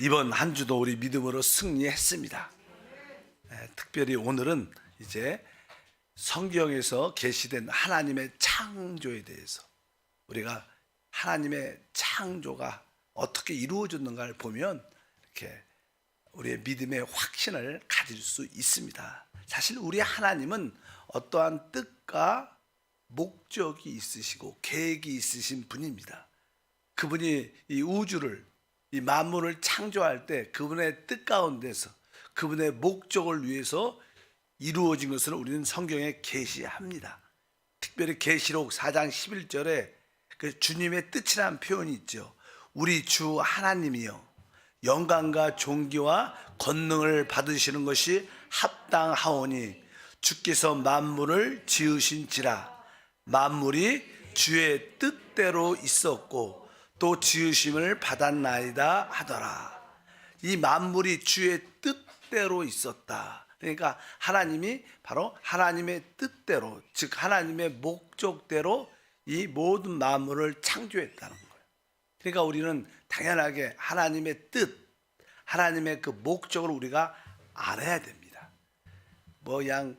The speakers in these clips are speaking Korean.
이번 한 주도 우리 믿음으로 승리했습니다. 예, 특별히 오늘은 이제 성경에서 계시된 하나님의 창조에 대해서 우리가 하나님의 창조가 어떻게 이루어졌는가를 보면 이렇게 우리의 믿음의 확신을 가질 수 있습니다. 사실 우리 하나님은 어떠한 뜻과 목적이 있으시고 계획이 있으신 분입니다. 그분이 이 우주를 이 만물을 창조할 때 그분의 뜻 가운데서 그분의 목적을 위해서 이루어진 것을 우리는 성경에 계시합니다. 특별히 계시록 4장 11절에 그 주님의 뜻이라는 표현이 있죠. 우리 주 하나님이요 영광과 존귀와 권능을 받으시는 것이 합당하오니 주께서 만물을 지으신지라 만물이 주의 뜻대로 있었고 또 지으심을 받았나이다 하더라. 이 만물이 주의 뜻대로 있었다. 그러니까 하나님이 바로 하나님의 뜻대로 즉 하나님의 목적대로 이 모든 만물을 창조했다는 거예요. 그러니까 우리는 당연하게 하나님의 뜻, 하나님의 그 목적을 우리가 알아야 됩니다. 뭐 양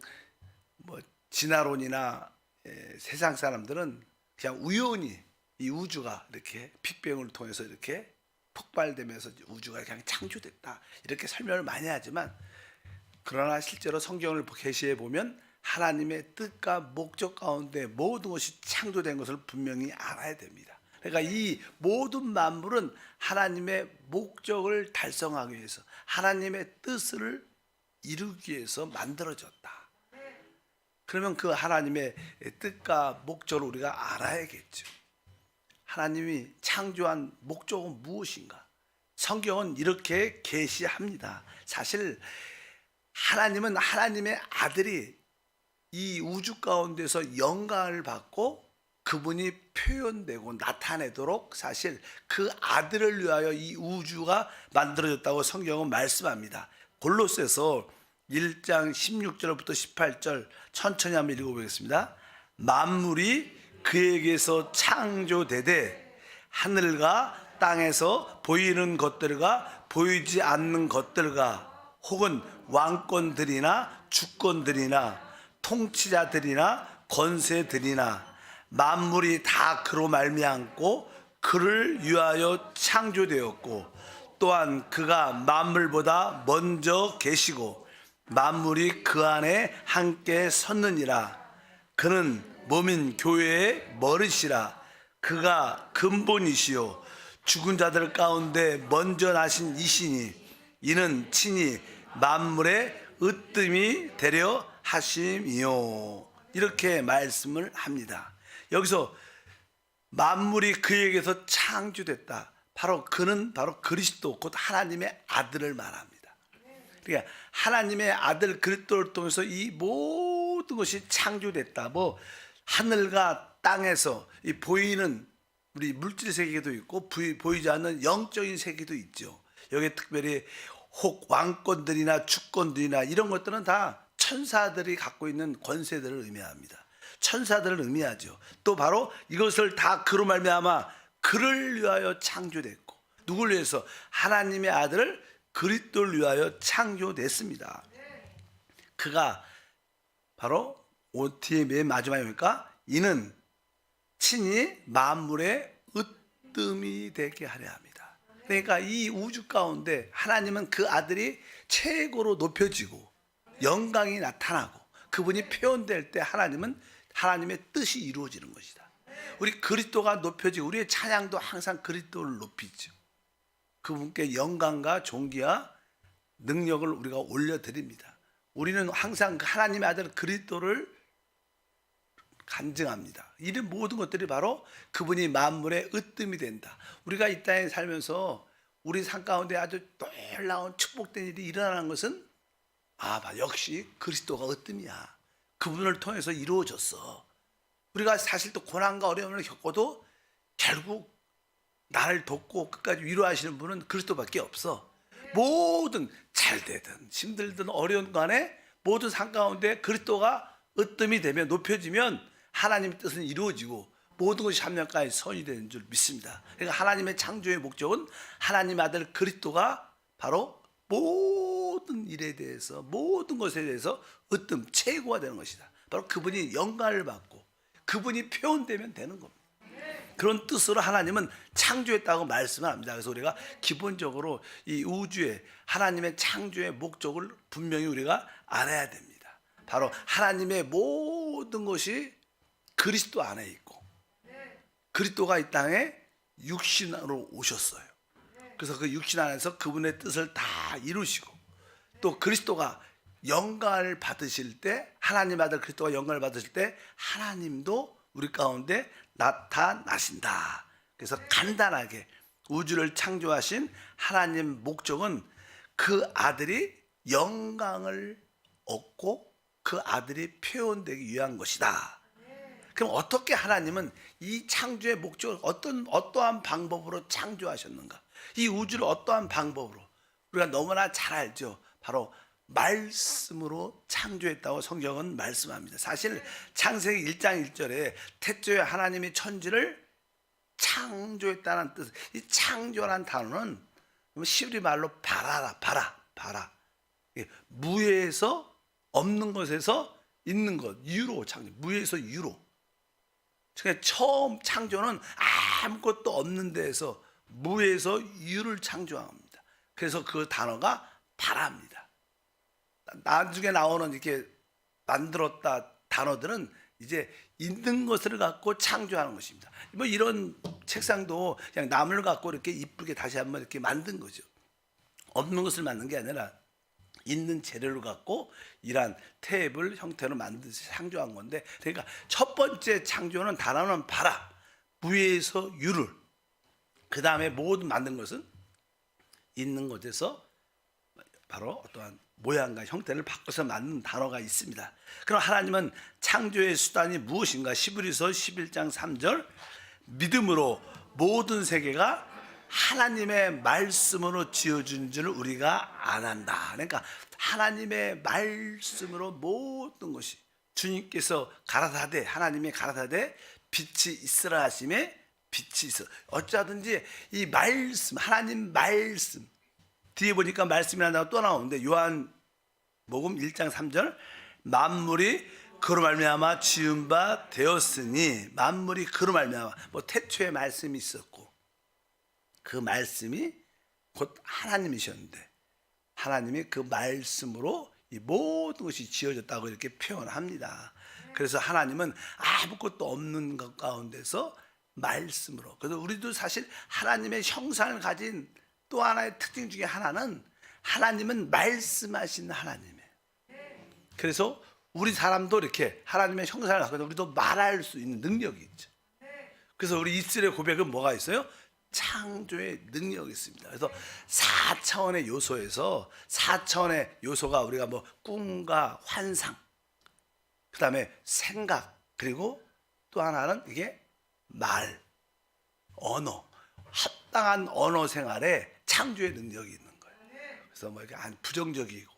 뭐 진화론이나 예, 세상 사람들은 그냥 우연히 이 우주가 이렇게 빅뱅을 통해서 이렇게 폭발되면서 우주가 그냥 창조됐다 이렇게 설명을 많이 하지만 그러나 실제로 성경을 계시해 보면 하나님의 뜻과 목적 가운데 모든 것이 창조된 것을 분명히 알아야 됩니다. 그러니까 이 모든 만물은 하나님의 목적을 달성하기 위해서 하나님의 뜻을 이루기 위해서 만들어졌다. 그러면 그 하나님의 뜻과 목적을 우리가 알아야겠죠. 하나님이 창조한 목적은 무엇인가? 성경은 이렇게 계시합니다. 사실 하나님은 하나님의 아들이 이 우주 가운데서 영광을 받고 그분이 표현되고 나타내도록 사실 그 아들을 위하여 이 우주가 만들어졌다고 성경은 말씀합니다. 골로새서 1장 16절부터 18절 천천히 한번 읽어보겠습니다. 만물이 그에게서 창조되되 하늘과 땅에서 보이는 것들과 보이지 않는 것들과 혹은 왕권들이나 주권들이나 통치자들이나 권세들이나 만물이 다 그로 말미암고 그를 위하여 창조되었고 또한 그가 만물보다 먼저 계시고 만물이 그 안에 함께 섰느니라. 그는 몸인 교회의 머리시라 그가 근본이시요 죽은 자들 가운데 먼저 나신 이시니 이는 친히 만물의 으뜸이 되려 하심이요 이렇게 말씀을 합니다. 여기서 만물이 그에게서 창조됐다. 바로 그는 바로 그리스도 곧 하나님의 아들을 말합니다. 그러니까 하나님의 아들 그리스도를 통해서 이 모든 것이 창조됐다. 뭐 하늘과 땅에서 이 보이는 우리 물질 세계도 있고 보이지 않는 영적인 세계도 있죠. 여기 특별히 혹 왕권들이나 주권들이나 이런 것들은 다 천사들이 갖고 있는 권세들을 의미합니다. 천사들을 의미하죠. 또 바로 이것을 다 그로 말미암아 그를 위하여 창조됐고 누굴 위해서 하나님의 아들을 그리스도를 위하여 창조됐습니다. 그가 바로 OT의 맨 마지막이니까 이는 친히 만물의 으뜸이 되게 하려 합니다. 그러니까 이 우주 가운데 하나님은 그 아들이 최고로 높여지고 영광이 나타나고 그분이 표현될 때 하나님은 하나님의 뜻이 이루어지는 것이다. 우리 그리스도가 높여지고 우리의 찬양도 항상 그리스도를 높이죠. 그분께 영광과 존귀와 능력을 우리가 올려드립니다. 우리는 항상 그 하나님의 아들 그리스도를 간증합니다. 이런 모든 것들이 바로 그분이 만물의 으뜸이 된다. 우리가 이 땅에 살면서 우리 삶 가운데 아주 놀라운 축복된 일이 일어나는 것은 아, 봐, 역시 그리스도가 으뜸이야. 그분을 통해서 이루어졌어. 우리가 사실 또 고난과 어려움을 겪어도 결국 나를 돕고 끝까지 위로하시는 분은 그리스도밖에 없어. 모든 잘 되든 힘들든 어려운 간에 모든 삶 가운데 그리스도가 으뜸이 되면 높여지면 하나님의 뜻은 이루어지고 모든 것이 참여까지 선이 되는 줄 믿습니다. 그러니까 하나님의 창조의 목적은 하나님 아들 그리스도가 바로 모든 일에 대해서 모든 것에 대해서 으뜸 최고가 되는 것이다. 바로 그분이 영광을 받고 그분이 표현되면 되는 겁니다. 그런 뜻으로 하나님은 창조했다고 말씀을 합니다. 그래서 우리가 기본적으로 이 우주의 하나님의 창조의 목적을 분명히 우리가 알아야 됩니다. 바로 하나님의 모든 것이 그리스도 안에 있고 그리스도가 이 땅에 육신으로 오셨어요. 그래서 그 육신 안에서 그분의 뜻을 다 이루시고 또 그리스도가 영광을 받으실 때 하나님 아들 그리스도가 영광을 받으실 때 하나님도 우리 가운데 나타나신다. 그래서 간단하게 우주를 창조하신 하나님 목적은 그 아들이 영광을 얻고 그 아들이 표현되기 위한 것이다. 그럼 어떻게 하나님은 이 창조의 목적을 어떤 어떠한 방법으로 창조하셨는가? 이 우주를 어떠한 방법으로 우리가 너무나 잘 알죠. 바로 말씀으로 창조했다고 성경은 말씀합니다. 사실 창세기 1장 1절에 태초에 하나님이 천지를 창조했다는 뜻. 이 창조란 단어는 시브리 말로 바라라, 바라, 바라. 무에서 없는 것에서 있는 것, 유로 창조. 무에서 유로. 그러니까 처음 창조는 아무것도 없는 데에서 무에서 유를 창조합니다. 그래서 그 단어가 바랍니다. 나중에 나오는 이렇게 만들었다 단어들은 이제 있는 것을 갖고 창조하는 것입니다. 뭐 이런 책상도 그냥 나무를 갖고 이렇게 이쁘게 다시 한번 이렇게 만든 거죠. 없는 것을 만든 게 아니라 있는 재료를 갖고 이러한 테이블 형태로 만드서 창조한 건데 그러니까 첫 번째 창조는 단어는 바라 무에서 유를 그 다음에 모든 만든 것은 있는 곳에서 바로 어떠한 모양과 형태를 바꿔서 만든 단어가 있습니다. 그럼 하나님은 창조의 수단이 무엇인가? 시브리서 11장 3절 믿음으로 모든 세계가 하나님의 말씀으로 지어준 줄 우리가 안 한다. 그러니까 하나님의 말씀으로 모든 것이 주님께서 가라사대 하나님의 가라사대 빛이 있으라 하심에 빛이 있어. 어쩌든지 이 말씀 하나님 말씀 뒤에 보니까 말씀이 하나 또 나오는데 요한 복음 1장 3절 만물이 그로 말미암아 지은 바 되었으니 만물이 그로 말미암아 뭐 태초에 말씀이 있었고 그 말씀이 곧 하나님이셨는데 하나님이 그 말씀으로 이 모든 것이 지어졌다고 이렇게 표현합니다. 그래서 하나님은 아무것도 없는 것 가운데서 말씀으로. 그래서 우리도 사실 하나님의 형상을 가진 또 하나의 특징 중에 하나는 하나님은 말씀하신 하나님이에요. 그래서 우리 사람도 이렇게 하나님의 형상을 갖고 우리도 말할 수 있는 능력이 있죠. 그래서 우리 이스라엘 고백은 뭐가 있어요? 창조의 능력이 있습니다. 그래서 4차원의 요소에서 4차원의 요소가 우리가 뭐 꿈과 환상, 그 다음에 생각, 그리고 또 하나는 이게 말, 언어, 합당한 언어 생활에 창조의 능력이 있는 거예요. 그래서 뭐 이렇게 안 부정적이고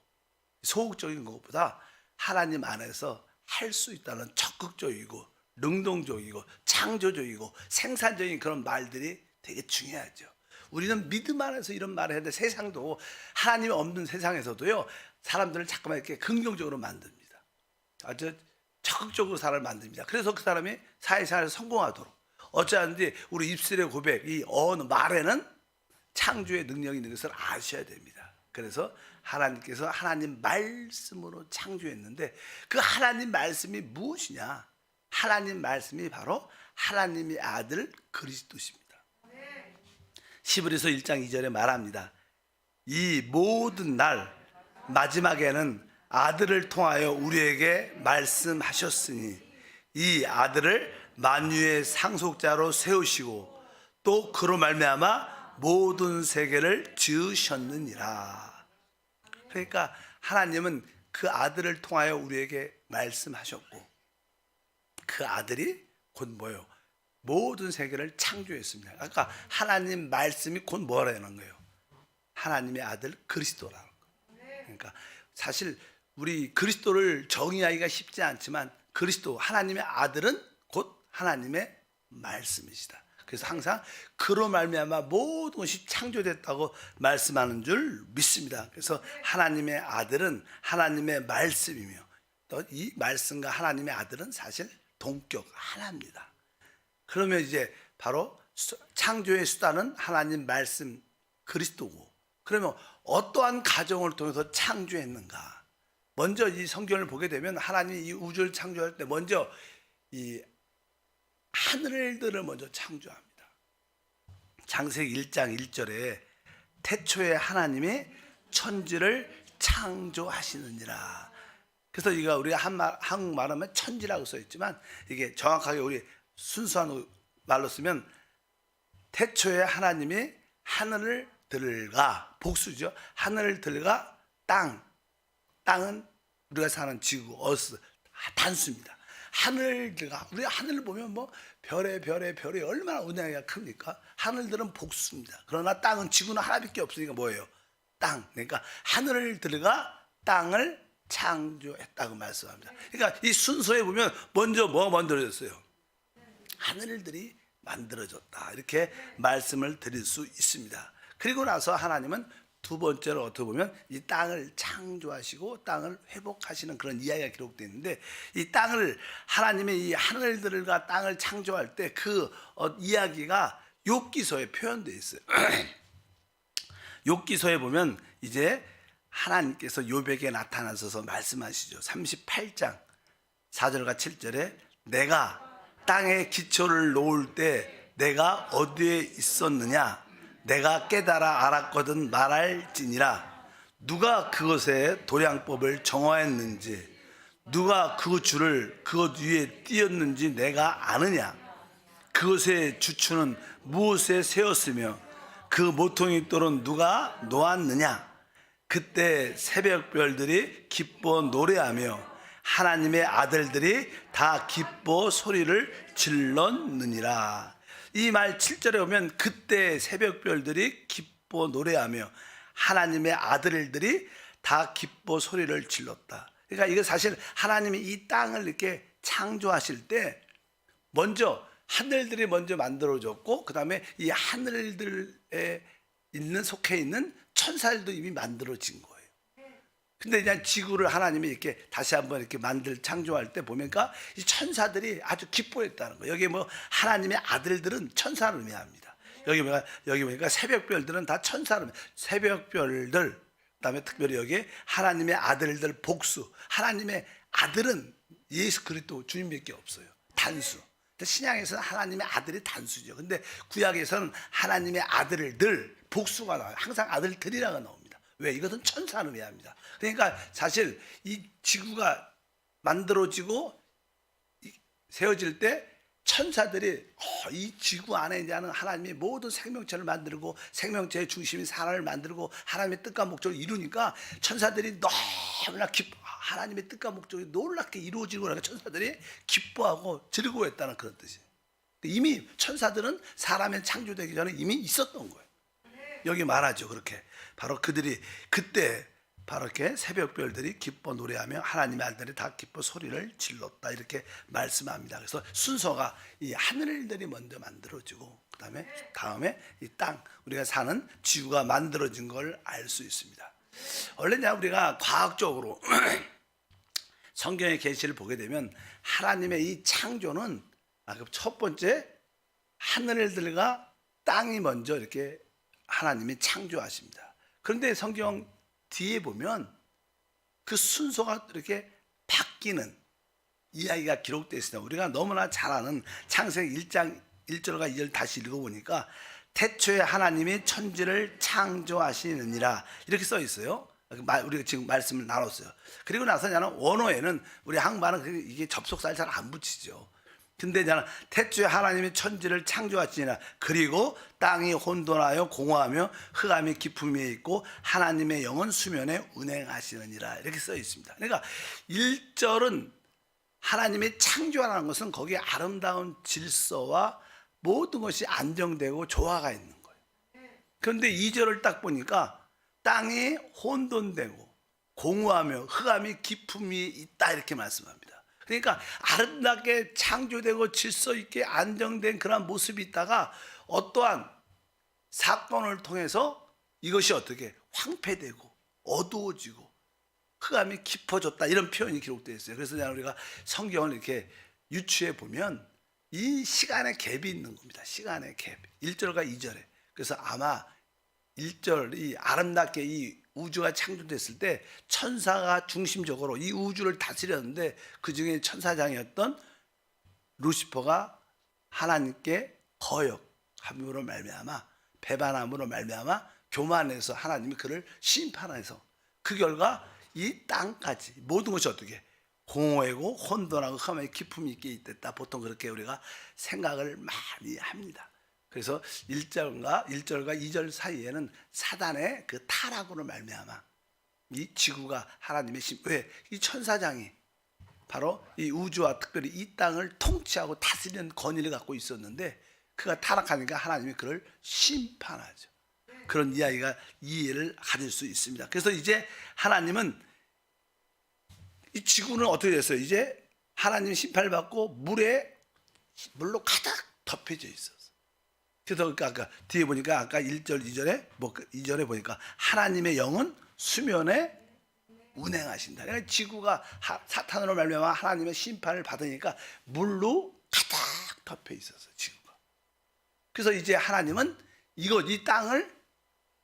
소극적인 것보다 하나님 안에서 할 수 있다는 적극적이고 능동적이고 창조적이고 생산적인 그런 말들이 되게 중요하죠. 우리는 믿음 안에서 이런 말을 했는데 세상도 하나님이 없는 세상에서도요 사람들을 자꾸만 이렇게 긍정적으로 만듭니다. 아주 적극적으로 사람을 만듭니다. 그래서 그 사람이 사회생활에 성공하도록 어쩌는지 우리 입술의 고백 이 언어 말에는 창조의 능력이 있는 것을 아셔야 됩니다. 그래서 하나님께서 하나님 말씀으로 창조했는데 그 하나님 말씀이 무엇이냐? 하나님 말씀이 바로 하나님의 아들 그리스도십니다. 시브리서 1장 2절에 말합니다. 이 모든 날 마지막에는 아들을 통하여 우리에게 말씀하셨으니 이 아들을 만유의 상속자로 세우시고 또 그로 말미암아 모든 세계를 지으셨느니라. 그러니까 하나님은 그 아들을 통하여 우리에게 말씀하셨고 그 아들이 곧 뭐요? 모든 세계를 창조했습니다. 아까 하나님 말씀이 곧 뭐라는 거예요? 하나님의 아들 그리스도라는 거. 그러니까 사실 우리 그리스도를 정의하기가 쉽지 않지만 그리스도 하나님의 아들은 곧 하나님의 말씀이시다. 그래서 항상 그로 말미암아 모든 것이 창조됐다고 말씀하는 줄 믿습니다. 그래서 하나님의 아들은 하나님의 말씀이며 또 이 말씀과 하나님의 아들은 사실 동격 하나입니다. 그러면 이제 바로 수- 창조의 수단은 하나님 말씀 그리스도고 그러면 어떠한 가정을 통해서 창조했는가? 먼저 이 성경을 보게 되면 하나님이 이 우주를 창조할 때 먼저 이 하늘들을 먼저 창조합니다. 장세기 1장 1절에 태초에 하나님이 천지를 창조하시느니라. 그래서 이거 우리가 한말 한국말 하면 천지라고 써 있지만 이게 정확하게 우리 순수한 말로 쓰면 태초에 하나님이 하늘을 들가 복수죠. 하늘을 들가 땅 땅은 우리가 사는 지구 어스 단수입니다. 하늘들가 우리 하늘을 보면 뭐 별의 별의 별이 얼마나 은하가 큽니까? 하늘들은 복수입니다. 그러나 땅은 지구는 하나밖에 없으니까 뭐예요? 땅. 그러니까 하늘을 들가 땅을 창조했다고 말씀합니다. 그러니까 이 순서에 보면 먼저 뭐 만들어졌어요? 하늘들이 만들어졌다. 이렇게 말씀을 드릴 수 있습니다. 그리고 나서 하나님은 두 번째로 어떻게 보면 이 땅을 창조하시고 땅을 회복하시는 그런 이야기가 기록되어 있는데 이 땅을 하나님의 이 하늘들과 땅을 창조할 때 그 이야기가 욥기서에 표현되어 있어요. 욥기서에 보면 이제 하나님께서 욥에게 나타나셔서 말씀하시죠. 38장 4절과 7절에 내가 땅에 기초를 놓을 때 내가 어디에 있었느냐? 내가 깨달아 알았거든 말할지니라. 누가 그것의 도량법을 정하였는지 누가 그 줄을 그것 위에 띄었는지 내가 아느냐? 그것의 주추는 무엇에 세웠으며 그 모퉁이 돌은 누가 놓았느냐? 그때 새벽별들이 기뻐 노래하며 하나님의 아들들이 다 기뻐 소리를 질렀느니라 이 말 7절에 보면 그때 새벽별들이 기뻐 노래하며 하나님의 아들들이 다 기뻐 소리를 질렀다 그러니까 이거 사실 하나님이 이 땅을 이렇게 창조하실 때 먼저 하늘들이 먼저 만들어졌고 그 다음에 이 하늘들에 있는 속해 있는 천사들도 이미 만들어진 거예요. 근데 그냥 지구를 하나님이 이렇게 다시 한번 이렇게 만들 창조할 때 보니까 이 천사들이 아주 기뻐했다는 거예요. 여기 뭐 하나님의 아들들은 천사를 의미합니다. 여기 보니까 여기 보니까 새벽별들은 다 천사를 새벽별들 그다음에 특별히 여기 하나님의 아들들 복수 하나님의 아들은 예수 그리스도 주님밖에 없어요. 단수. 신약에서는 하나님의 아들이 단수죠. 근데 구약에서는 하나님의 아들들 복수가 나와요. 항상 아들들이라고 나옵니다. 왜? 이것은 천사를 의미합니다. 그러니까 사실 이 지구가 만들어지고 이- 세워질 때 천사들이 어, 이 지구 안에 있는 하나님의 모든 생명체를 만들고 생명체의 중심인 사람을 만들고 하나님의 뜻과 목적을 이루니까 천사들이 너무나 기뻐 하나님의 뜻과 목적이 놀랍게 이루어지고 그러니까 천사들이 기뻐하고 즐거워했다는 그런 뜻이에요. 이미 천사들은 사람의 창조되기 전에 이미 있었던 거예요. 여기 말하죠 그렇게 바로 그들이 그때 바로 이렇게 새벽별들이 기뻐 노래하며 하나님의 아들들이 다 기뻐 소리를 질렀다 이렇게 말씀합니다. 그래서 순서가 이 하늘들이 먼저 만들어지고 그다음에 다음에 이 땅 우리가 사는 지구가 만들어진 걸 알 수 있습니다. 원래 이제 우리가 과학적으로 성경의 계시를 보게 되면 하나님의 이 창조는 아, 그첫 번째 하늘들과 땅이 먼저 이렇게 하나님이 창조하십니다. 그런데 성경 뒤에 보면 그 순서가 이렇게 바뀌는 이야기가 기록되어 있습니다. 우리가 너무나 잘 아는 창세기 1장 1절과 2절 다시 읽어보니까 태초에 하나님이 천지를 창조하시느니라 이렇게 써 있어요. 마- 우리가 지금 말씀을 나눴어요. 그리고 나서 나는 원어에는 우리 한국말은 이게 접속사를 잘 안 붙이죠. 근데 나는 태초에 하나님이 천지를 창조하시니라 그리고 땅이 혼돈하여 공허하며 흑암이 깊음에 있고 하나님의 영은 수면에 운행하시느니라 이렇게 써 있습니다. 그러니까 1절은 하나님이 창조하는 것은 거기에 아름다운 질서와 모든 것이 안정되고 조화가 있는 거예요. 그런데 2절을 딱 보니까 땅이 혼돈되고 공허하며 흑암이 깊음이 있다 이렇게 말씀합니다. 그러니까 아름답게 창조되고 질서 있게 안정된 그런 모습이 있다가 어떠한 사건을 통해서 이것이 어떻게 황폐되고 어두워지고 흑암이 깊어졌다 이런 표현이 기록되어 있어요. 그래서 그냥 우리가 성경을 이렇게 유추해 보면 이 시간의 갭이 있는 겁니다. 시간의 갭. 1절과 2절에. 그래서 아마 1절이 아름답게 이 우주가 창조됐을 때 천사가 중심적으로 이 우주를 다스렸는데 그 중에 천사장이었던 루시퍼가 하나님께 거역함으로 말미암아 배반함으로 말미암아 교만해서 하나님이 그를 심판해서 그 결과 이 땅까지 모든 것이 어떻게 공허하고 혼돈하고 험하게 기품이 있게 있댔다. 보통 그렇게 우리가 생각을 많이 합니다. 그래서 1절과 1절과 2절 사이에는 사단의 그 타락으로 말미암아 이 지구가 하나님의 심 왜? 이 천사장이 바로 이 우주와 특별히 이 땅을 통치하고 다스리는 권위를 갖고 있었는데 그가 타락하니까 하나님이 그를 심판하죠. 그런 이야기가 이해를 가질 수 있습니다. 그래서 이제 하나님은 이 지구는 어떻게 됐어요? 이제 하나님 심판을 받고 물에 물로 가득 덮여져 있었어. 그래서 그러니까 아까 뒤에 보니까 아까 1절 2절에 뭐 2절에 보니까 하나님의 영은 수면에 운행하신다. 그러니까 지구가 하- 사탄으로 말미암아 하나님의 심판을 받으니까 물로 가득 덮여 있었어 지구가. 그래서 이제 하나님은 이거 이 땅을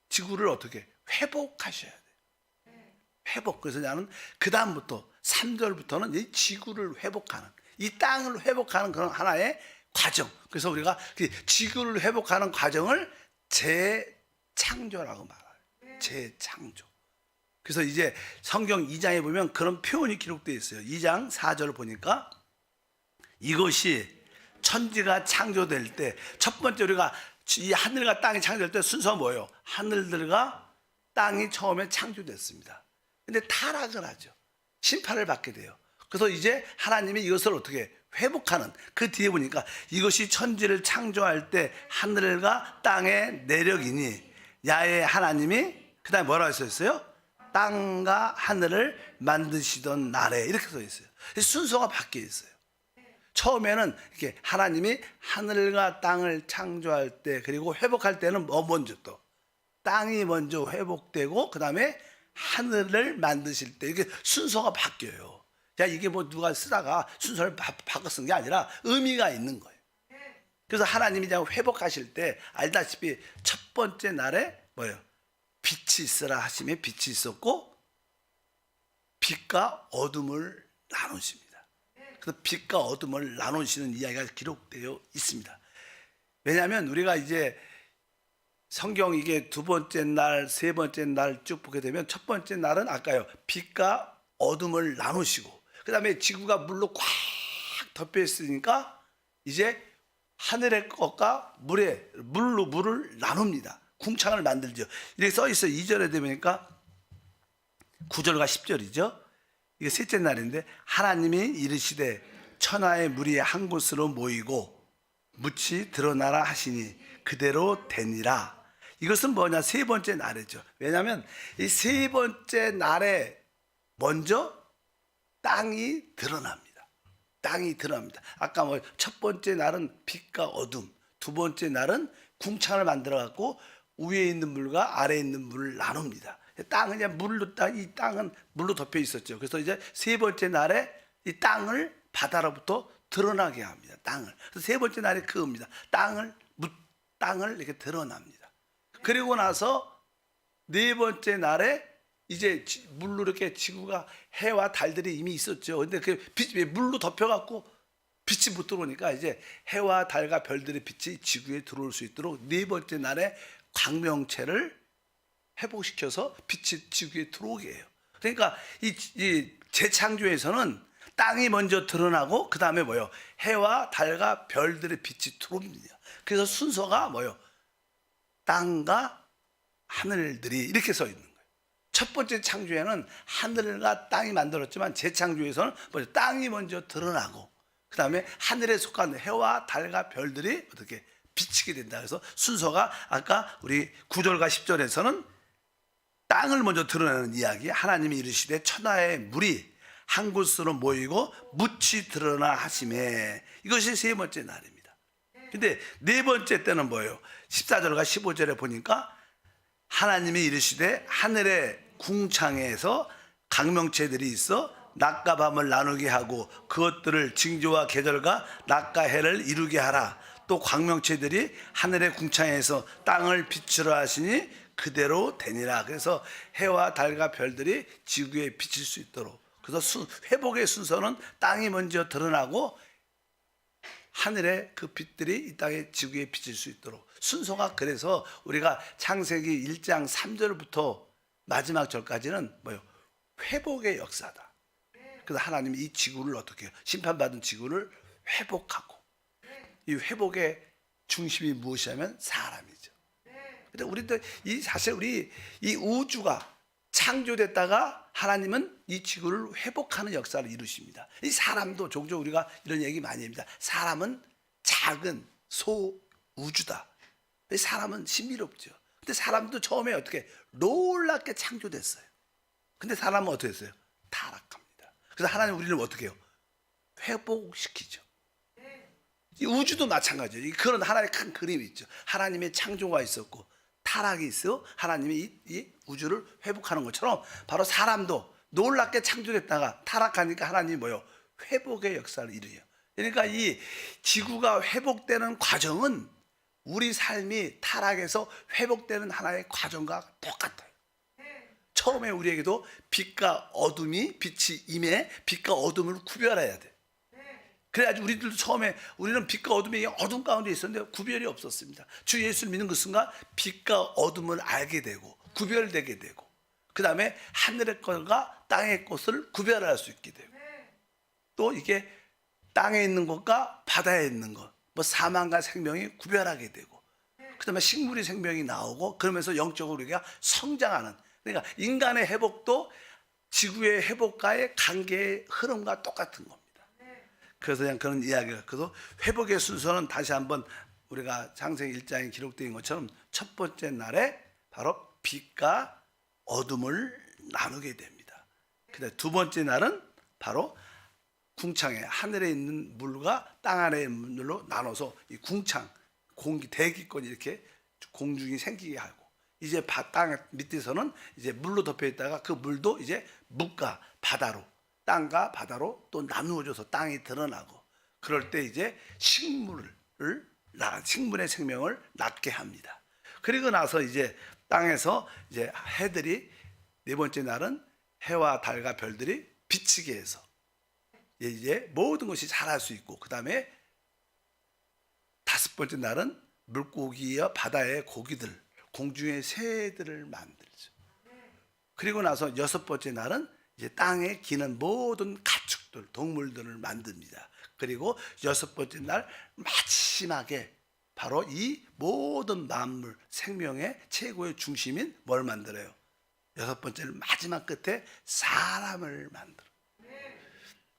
지구를 어떻게 회복하셔야 돼. 회복. 그래서 나는 그 다음부터 3절부터는 이 지구를 회복하는 이 땅을 회복하는 그런 하나의 과정. 그래서 우리가 그 지구를 회복하는 과정을 재창조라고 말해요. 재창조. 그래서 이제 성경 2장에 보면 그런 표현이 기록되어 있어요. 2장 4절을 보니까 이것이 천지가 창조될 때 첫 번째 우리가 이 하늘과 땅이 창조될 때 순서가 뭐예요? 하늘들과 땅이 처음에 창조됐습니다. 근데 타락을 하죠. 심판을 받게 돼요. 그래서 이제 하나님이 이것을 어떻게 회복하는 그 뒤에 보니까 이것이 천지를 창조할 때 하늘과 땅의 내력이니 야의 하나님이 그다음에 뭐라고 했었어요? 땅과 하늘을 만드시던 날에 이렇게 써 있어요. 순서가 바뀌어 있어요. 처음에는 이렇게 하나님이 하늘과 땅을 창조할 때 그리고 회복할 때는 뭐 먼저 또 땅이 먼저 회복되고 그 다음에 하늘을 만드실 때 이게 순서가 바뀌어요. 야 이게 뭐 누가 쓰다가 순서를 바, 바꿔 쓴 게 아니라 의미가 있는 거예요. 그래서 하나님이 회복하실 때 알다시피 첫 번째 날에 뭐예요? 빛이 있으라 하심에 빛이 있었고 빛과 어둠을 나누십니다. 그래서 빛과 어둠을 나누시는 이야기가 기록되어 있습니다. 왜냐하면 우리가 이제 성경 이게 두 번째 날, 세 번째 날 쭉 보게 되면 첫 번째 날은 아까요 빛과 어둠을 나누시고 그 다음에 지구가 물로 꽉 덮여 있으니까 이제 하늘의 것과 물에 물로 물을 나눕니다. 궁창을 만들죠. 이렇게 써 있어 2절에 되니까 9절과 10절이죠. 이게 셋째 날인데 하나님이 이르시되 천하의 물이 한 곳으로 모이고 묻이 드러나라 하시니 그대로 되니라. 이것은 뭐냐? 세 번째 날이죠. 왜냐하면 이 세 번째 날에 먼저 땅이 드러납니다. 땅이 드러납니다. 아까 뭐 첫 번째 날은 빛과 어둠, 두 번째 날은 궁창을 만들어 갖고 위에 있는 물과 아래에 있는 물을 나눕니다. 땅은 이제 물로 땅, 이 땅은 물로 덮여 있었죠. 그래서 이제 세 번째 날에 이 땅을 바다로부터 드러나게 합니다. 땅을. 그래서 세 번째 날이 그겁니다. 땅을 무, 땅을 이렇게 드러납니다. 그리고 나서 네 번째 날에 이제 지- 물로 이렇게 지구가 해와 달들이 이미 있었죠. 근데 그 빛, 물로 덮여갖고 빛이 못 들어오니까 이제 해와 달과 별들의 빛이 지구에 들어올 수 있도록 네 번째 날에 광명체를 회복시켜서 빛이 지구에 들어오게 해요. 그러니까 이, 이 재창조에서는 땅이 먼저 드러나고 그 다음에 뭐요? 해와 달과 별들의 빛이 들어옵니다. 그래서 순서가 뭐요? 땅과 하늘들이 이렇게 써 있는. 첫 번째 창조에는 하늘과 땅이 만들었지만 재창조에서는 먼저 땅이 먼저 드러나고 그 다음에 하늘에 속한 해와 달과 별들이 어떻게 비치게 된다. 그래서 순서가 아까 우리 9절과 10절에서는 땅을 먼저 드러내는 이야기 하나님이 이르시되 천하의 물이 한 곳으로 모이고 묻히 드러나 하심에 이것이 세 번째 날입니다. 근데 네 번째 때는 뭐예요? 14절과 15절에 보니까 하나님이 이르시되 하늘의 궁창에서 강명체들이 있어 낮과 밤을 나누게 하고 그것들을 징조와 계절과 낮과 해를 이루게 하라. 또 광명체들이 하늘의 궁창에서 땅을 비추라 하시니 그대로 되니라. 그래서 해와 달과 별들이 지구에 비칠 수 있도록. 그래서 수- 회복의 순서는 땅이 먼저 드러나고 하늘의 그 빛들이 이 땅에 지구에 비칠 수 있도록 순서가 그래서 우리가 창세기 1장 3절부터 마지막 절까지는 뭐요? 회복의 역사다. 그래서 하나님이 이 지구를 어떻게? 심판받은 지구를 회복하고 이 회복의 중심이 무엇이냐면 사람이죠. 근데 우리도 이 사실 우리 이 우주가 창조됐다가 하나님은 이 지구를 회복하는 역사를 이루십니다. 이 사람도 종종 우리가 이런 얘기 많이 합니다. 사람은 작은 소 우주다. 이 사람은 신비롭죠. 근데 사람도 처음에 어떻게 놀랍게 창조됐어요. 근데 사람은 어떻게 했어요? 타락합니다. 그래서 하나님 우리를 어떻게 해요? 회복시키죠. 이 우주도 마찬가지예요. 이 그런 하나의 큰 그림이 있죠. 하나님의 창조가 있었고 타락이 있어 하나님이 이, 이 우주를 회복하는 것처럼 바로 사람도 놀랍게 창조됐다가 타락하니까 하나님이 뭐요? 회복의 역사를 이루요. 그러니까 이 지구가 회복되는 과정은 우리 삶이 타락해서 회복되는 하나의 과정과 똑같아요. 처음에 우리에게도 빛과 어둠이 빛이 임해 빛과 어둠을 구별해야 돼. 그래야지 우리들도 처음에 우리는 빛과 어둠이 어둠 가운데 있었는데 구별이 없었습니다. 주 예수를 믿는 그 순간 빛과 어둠을 알게 되고 구별되게 되고 그 다음에 하늘의 것과 땅의 것을 구별할 수 있게 되고 또 이게 땅에 있는 것과 바다에 있는 것, 뭐 사망과 생명이 구별하게 되고 그 다음에 식물이 생명이 나오고 그러면서 영적으로 우리가 성장하는 그러니까 인간의 회복도 지구의 회복과의 관계의 흐름과 똑같은 겁니다. 그래서 그냥 그런 이야기를 그래서 회복의 순서는 다시 한번 우리가 창세기 1장에 기록된 것처럼 첫 번째 날에 바로 빛과 어둠을 나누게 됩니다. 근데 두 번째 날은 바로 궁창에 하늘에 있는 물과 땅 아래의 물로 나눠서 이 궁창 공기 대기권이 이렇게 공중이 생기게 하고 이제 바- 땅 밑에서는 이제 물로 덮여 있다가 그 물도 이제 묵과 바다로 땅과 바다로 또 나누어져서 땅이 드러나고 그럴 때 이제 식물을 나 식물의 생명을 낳게 합니다. 그리고 나서 이제 땅에서 이제 해들이 네 번째 날은 해와 달과 별들이 비치게 해서 이제 모든 것이 자랄 수 있고 그 다음에 다섯 번째 날은 물고기와 바다의 고기들, 공중의 새들을 만들죠. 그리고 나서 여섯 번째 날은 이제 땅에 기는 모든 가축들, 동물들을 만듭니다. 그리고 여섯 번째 날 마지막에 바로 이 모든 만물, 생명의 최고의 중심인 뭘 만들어요? 여섯 번째는 마지막 끝에 사람을 만들어.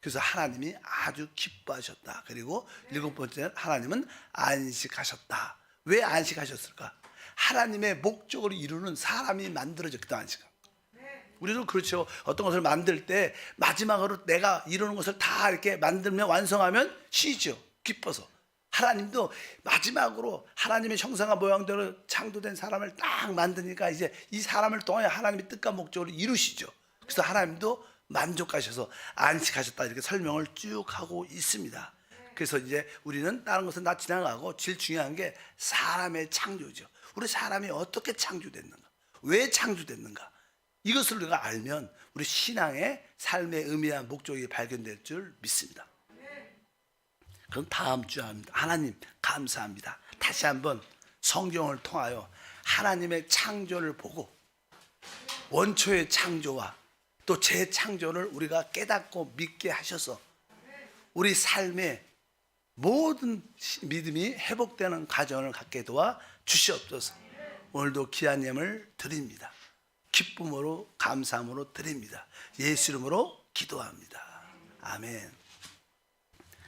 그래서 하나님이 아주 기뻐하셨다. 그리고 일곱 번째는 하나님은 안식하셨다. 왜 안식하셨을까? 하나님의 목적을 이루는 사람이 만들어졌기 거예요. 우리도 그렇죠. 어떤 것을 만들 때 마지막으로 내가 이루는 것을 다 이렇게 만들면 완성하면 쉬죠. 기뻐서. 하나님도 마지막으로 하나님의 형상과 모양대로 창조된 사람을 딱 만드니까 이제 이 사람을 통하여 하나님의 뜻과 목적을 이루시죠. 그래서 하나님도 만족하셔서 안식하셨다 이렇게 설명을 쭉 하고 있습니다. 그래서 이제 우리는 다른 것은 다 지나가고 제일 중요한 게 사람의 창조죠. 우리 사람이 어떻게 창조됐는가? 왜 창조됐는가? 이것을 우리가 알면 우리 신앙의 삶의 의미와 목적이 발견될 줄 믿습니다. 그럼 다음 주 합니다. 하나님 감사합니다. 다시 한번 성경을 통하여 하나님의 창조를 보고 원초의 창조와 또 재창조를 우리가 깨닫고 믿게 하셔서 우리 삶의 모든 시- 믿음이 회복되는 과정을 갖게 도와 주시옵소서. 오늘도 귀한 예물 드립니다. 기쁨으로 감사함으로 드립니다. 예수 이름으로 기도합니다. 아멘.